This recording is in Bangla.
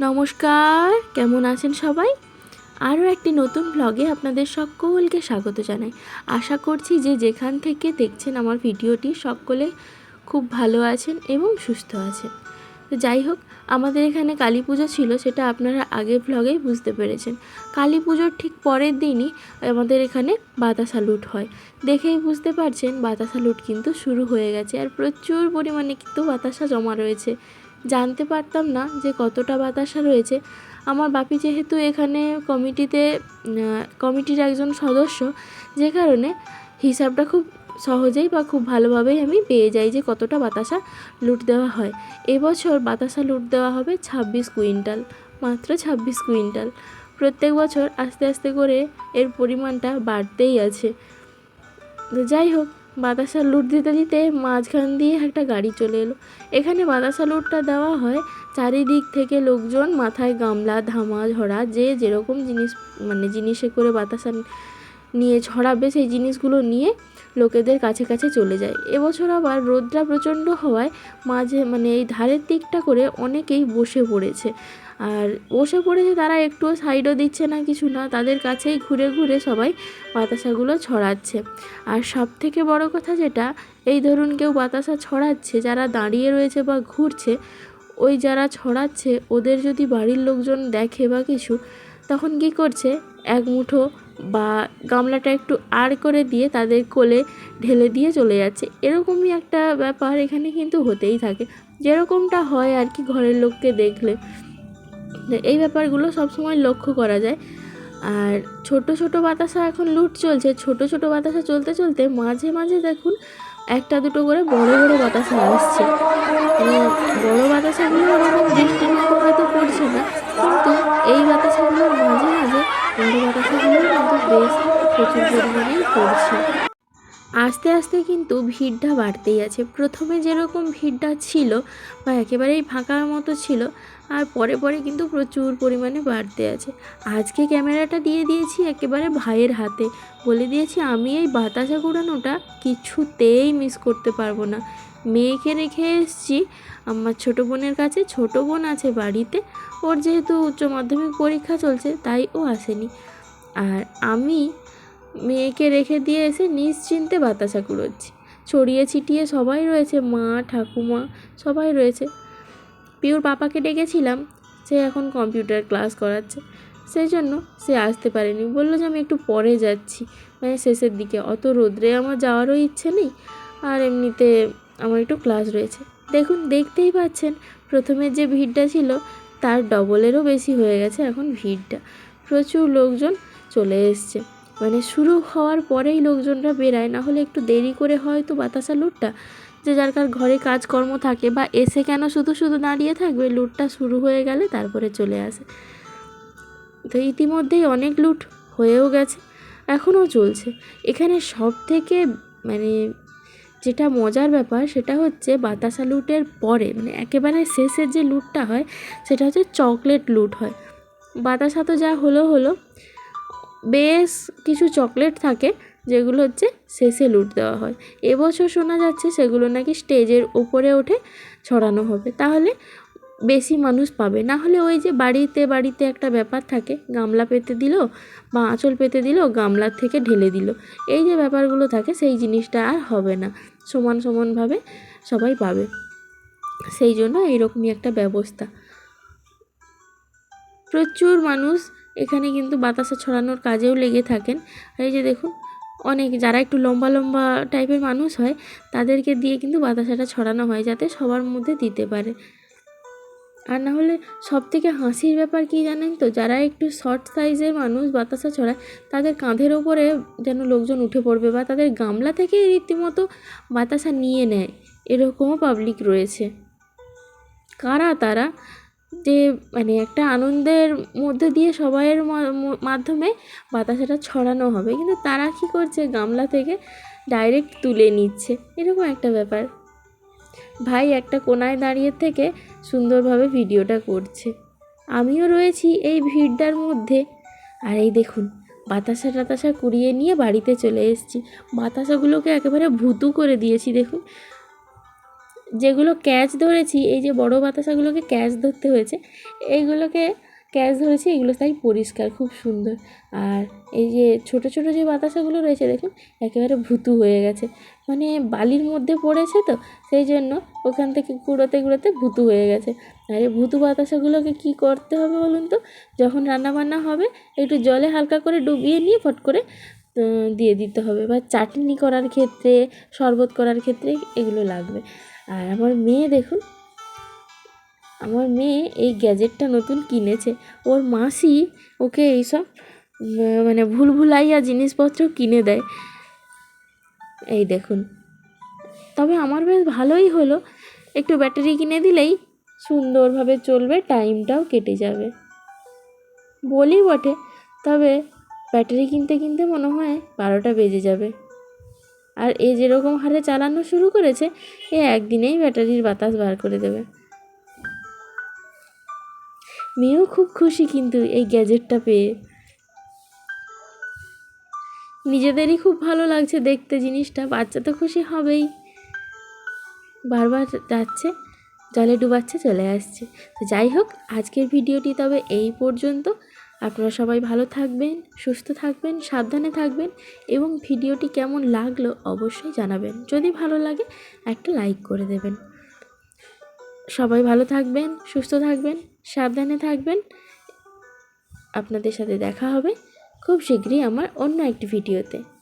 নমস্কার, কেমন আছেন সবাই? আরও একটি নতুন ব্লগে আপনাদের সকলকে স্বাগত জানাই। আশা করছি যে যেখান থেকে দেখছেন আমার ভিডিওটি, সকলে খুব ভালো আছেন এবং সুস্থ আছেন। তো যাই হোক আমাদের এখানে কালী পুজো ছিল, সেটা আপনারা আগের ব্লগেই বুঝতে পেরেছেন। কালী পুজোর ঠিক পরের দিনই আমাদের এখানে বাতাসা লুট হয়। দেখেই বুঝতে পারছেন বাতাসা লুট কিন্তু শুরু হয়ে গেছে আর প্রচুর পরিমাণে কিন্তু বাতাসা জমা রয়েছে। জানতে পারতাম না যে কতটা বাতাসা রয়েছে। আমার বাপি যেহেতু এখানে কমিটিতে কমিটির একজন সদস্য, যে কারণে হিসাবটা খুব সহজেই বা খুব ভালোভাবেই আমি পেয়ে যাই যে কতটা বাতাসা লুট দেওয়া হয়। এবছর বাতাসা লুট দেওয়া হবে ছাব্বিশ কুইন্টাল, মাত্র ছাব্বিশ কুইন্টাল। প্রত্যেক বছর আস্তে আস্তে করে এর পরিমাণটা বাড়তেই আছে। যাই হোক, বাতাসা লুট দিতে দিতে মাঝখান দিয়ে একটা গাড়ি চলে এলো। এখানে বাতাসা লুটটা দেওয়া হয় চারিদিক থেকে লোকজন মাথায় গামলা, ধামা ঝরা যে যেরকম জিনিস মানে জিনিসে করে বাতাসা নিয়ে ছড়াবে সেই জিনিসগুলো নিয়ে লোকেদের কাছে কাছে চলে যায়। এবছর আবার রোদটা প্রচণ্ড হওয়ায় মাঝে মানে এই ধারের দিকটা করে অনেকেই বসে পড়েছে। আর বসে পড়েছে তারা একটুও সাইডও দিচ্ছে না কিছু না, তাদের কাছেই ঘুরে ঘুরে সবাই বাতাসাগুলো ছড়াচ্ছে। আর সব থেকে বড় কথা যেটা, এই ধরুন কেউ বাতাসা ছড়াচ্ছে, যারা দাঁড়িয়ে রয়েছে বা ঘুরছে, ওই যারা ছড়াচ্ছে, ওদের যদি বাড়ির লোকজন দেখে বা কিছু, তখন কি করছে? এক মুঠো বা গামলাটা একটু আড় করে দিয়ে তাদের কোলে ঢেলে দিয়ে চলে যাচ্ছে। এরকমই একটা ব্যাপার এখানে কিন্তু হতেই থাকে। যেরকমটা হয় আর কি ঘরের লোককে দেখলে। এই ব্যাপারগুলো সবসময় লক্ষ্য করা যায়। আর ছোট ছোট বাতাসা এখন লুট চলছে। ছোট ছোট বাতাসা চলতে চলতে মাঝে মাঝে দেখুন একটা দুটো করে বড় বড় বাতাসা আসছে। বড় বাতাসাগুলো ওরকম দৃষ্টির মতো হয়তো পড়ছে না, কিন্তু এই বাতাসাগুলোর মাঝে মাঝে বড় বাতাসাগুলো বেশ প্রচুর পরিমাণেই পড়ছে আস্তে আস্তে কিন্তু ভিড়টা বাড়তেই আছে। প্রথমে যেরকম ভিড়টা ছিল বা একেবারেই ফাঁকার মতো ছিল, আর পরে পরে কিন্তু প্রচুর পরিমাণে বাড়তে আছে। আজকে ক্যামেরাটা দিয়ে দিয়েছি একেবারে ভাইয়ের হাতে। বলে দিয়েছি, আমি এই বাতাসা কুড়ানোটা কিছুতেই মিস করতে পারব না। মেয়েকে রেখে এসছি, আমার ছোটো বোনের কাছে। ছোটো বোন আছে বাড়িতে। ওর যেহেতু উচ্চ মাধ্যমিক পরীক্ষা চলছে, তাই ও আসেনি। আর আমি মেয়েকে রেখে দিয়ে এসে নিশ্চিন্তে বাতাসা কুড়োচ্ছি। ছড়িয়ে ছিটিয়ে সবাই রয়েছে, মা, ঠাকুমা, সবাই রয়েছে। পিওর পাপাকে ডেকেছিলাম, সে এখন কম্পিউটার ক্লাস করাচ্ছে। সেই জন্য সে আসতে পারেনি। বলল যে আমি একটু পরে যাচ্ছি। মানে শেষের দিকে। অত রোদ্রে আমার যাওয়ারও ইচ্ছে নেই। আর এমনিতে আমার একটু ক্লাস রয়েছে। দেখুন, দেখতেই পাচ্ছেন। প্রথমে যে ভিড়টা ছিল, তার ডবলেরও বেশি হয়ে গেছে এখন ভিড়টা। প্রচুর লোকজন চলে এসছে। মানে শুরু হওয়ার পরেই লোকজনরা বেরায়, না হলে একটু দেরি করে হয়তো বাতাসা লুটটা, যে যার কার ঘরে কাজকর্ম থাকে বা এসে কেন শুধু শুধু দাঁড়িয়ে থাকবে, লুটটা শুরু হয়ে গেলে তারপরে চলে আসে। তো ইতিমধ্যেই অনেক লুট হয়েও গেছে, এখনও চলছে। এখানে সব থেকে মানে যেটা মজার ব্যাপার, সেটা হচ্ছে বাতাসা লুটের পরে মানে একেবারে শেষের যে লুটটা হয়, সেটা হচ্ছে চকলেট লুট হয়। বাতাসা তো যা হলো হলো, বেশ কিছু চকলেট থাকে, যেগুলো হচ্ছে শেষে লুট দেওয়া হয়। এবছর শোনা যাচ্ছে সেগুলো নাকি স্টেজের ওপরে উঠে ছড়ানো হবে। তাহলে বেশি মানুষ পাবে। না হলে ওই যে বাড়িতে বাড়িতে একটা ব্যাপার থাকে, গামলা পেতে দিল বা আঁচল পেতে দিল, গামলার থেকে ঢেলে দিল। এই যে ব্যাপারগুলো থাকে, সেই জিনিসটা আর হবে না। সমান সমানভাবে সবাই পাবে। সেই জন্য এইরকমই একটা ব্যবস্থা। প্রচুর মানুষ এখানে কিন্তু বাতাসা ছড়ানোর কাজেও লেগে থাকেন। এই যে দেখুন, অনেক যারা একটু লম্বা লম্বা টাইপের মানুষ হয়, তাদেরকে দিয়ে কিন্তু বাতাসাটা ছড়ানো হয় যাতে সবার মধ্যে দিতে পারে। আর না হলে সব থেকে হাসির ব্যাপার কী জানেন তো, যারা একটু শর্ট সাইজের মানুষ বাতাসা ছড়ায়, তাদের কাঁধের ওপরে যেন লোকজন উঠে পড়বে বা তাদের গামলা থেকে রীতিমতো বাতাসা নিয়ে নেয়, এরকমও পাবলিক রয়েছে। কারা তারা? যে মানে একটা আনন্দের মধ্যে দিয়ে সবাইয়ের মাধ্যমে বাতাসাটা ছড়ানো হবে। কিন্তু তারা কী করছে? গামলা থেকে ডাইরেক্ট তুলে নিচ্ছে। এরকম একটা ব্যাপার। ভাই একটা কোনায় দাঁড়িয়ে থেকে সুন্দরভাবে ভিডিওটা করছে। আমিও রয়েছি এই ভিড়টার মধ্যে। আর এই দেখুন, বাতাসা টাতাসা কুড়িয়ে নিয়ে বাড়িতে চলে এসেছি। বাতাসাগুলোকে একেবারে ভুতু করে দিয়েছি, দেখুন। যেগুলো ক্যাচ ধরেছি, এই যে বড় বাতাসাগুলোকে ক্যাচ ধরতে হয়েছে, এইগুলোকে ক্যাচ ধরেছি, এগুলো তাই পরিষ্কার, খুব সুন্দর। আর এই যে ছোট ছোট যে বাতাসাগুলো রয়েছে, দেখুন, একেবারে ভুতু হয়ে গেছে। মানে বালির মধ্যে পড়েছে তো, সেই জন্য ওখান থেকে কুড়োতে কুড়োতে ভুতু হয়ে গেছে। আর এই ভুতু বাতাসাগুলোকে কী করতে হবে বলুন তো? যখন রান্নাবান্না হবে, একটু জলে হালকা করে ডুবিয়ে নিয়ে ফট করে দিয়ে দিতে হবে বা চাটনি করার ক্ষেত্রে, শরবত করার ক্ষেত্রে এগুলো লাগবে। আর আমার মেয়ে দেখুন, আমার মেয়ে এই গ্যাজেটটা নতুন কিনেছে। ওর মাসি ওকে এইসব মানে ভুলভুলাইয়া জিনিসপত্র কিনে দেয়। এই দেখুন, তবে আমার বেশ ভালোই হলো। একটু ব্যাটারি কিনে দিলেই সুন্দরভাবে চলবে, টাইমটাও কেটে যাবে। বলি বটে, তবে ব্যাটারি কিনতে কিনতে মনে হয় বারোটা বেজে যাবে। আর এ যেরকম হারে চালানো শুরু করেছে, এ একদিনেই ব্যাটারির বাতাস বার করে দেবে। মেয়েও খুব খুশি কিন্তু এই গ্যাজেটটা পেয়ে। নিজেদেরই খুব ভালো লাগছে দেখতে জিনিসটা, বাচ্চা তো খুশি হবেই। বারবার যাচ্ছে, জলে ডুবাচ্ছে, চলে আসছে। তো যাই হোক, আজকের ভিডিওটি তবে এই পর্যন্ত। আপনারা সবাই ভালো থাকবেন, সুস্থ থাকবেন, সাবধানে থাকবেন এবং ভিডিওটি কেমন লাগল অবশ্যই জানাবেন। যদি ভালো লাগে, একটা লাইক করে দেবেন। সবাই ভালো থাকবেন, সুস্থ থাকবেন, সাবধানে থাকবেন। আপনাদের সাথে দেখা হবে খুব শীঘ্রই আমার অন্য একটি ভিডিওতে।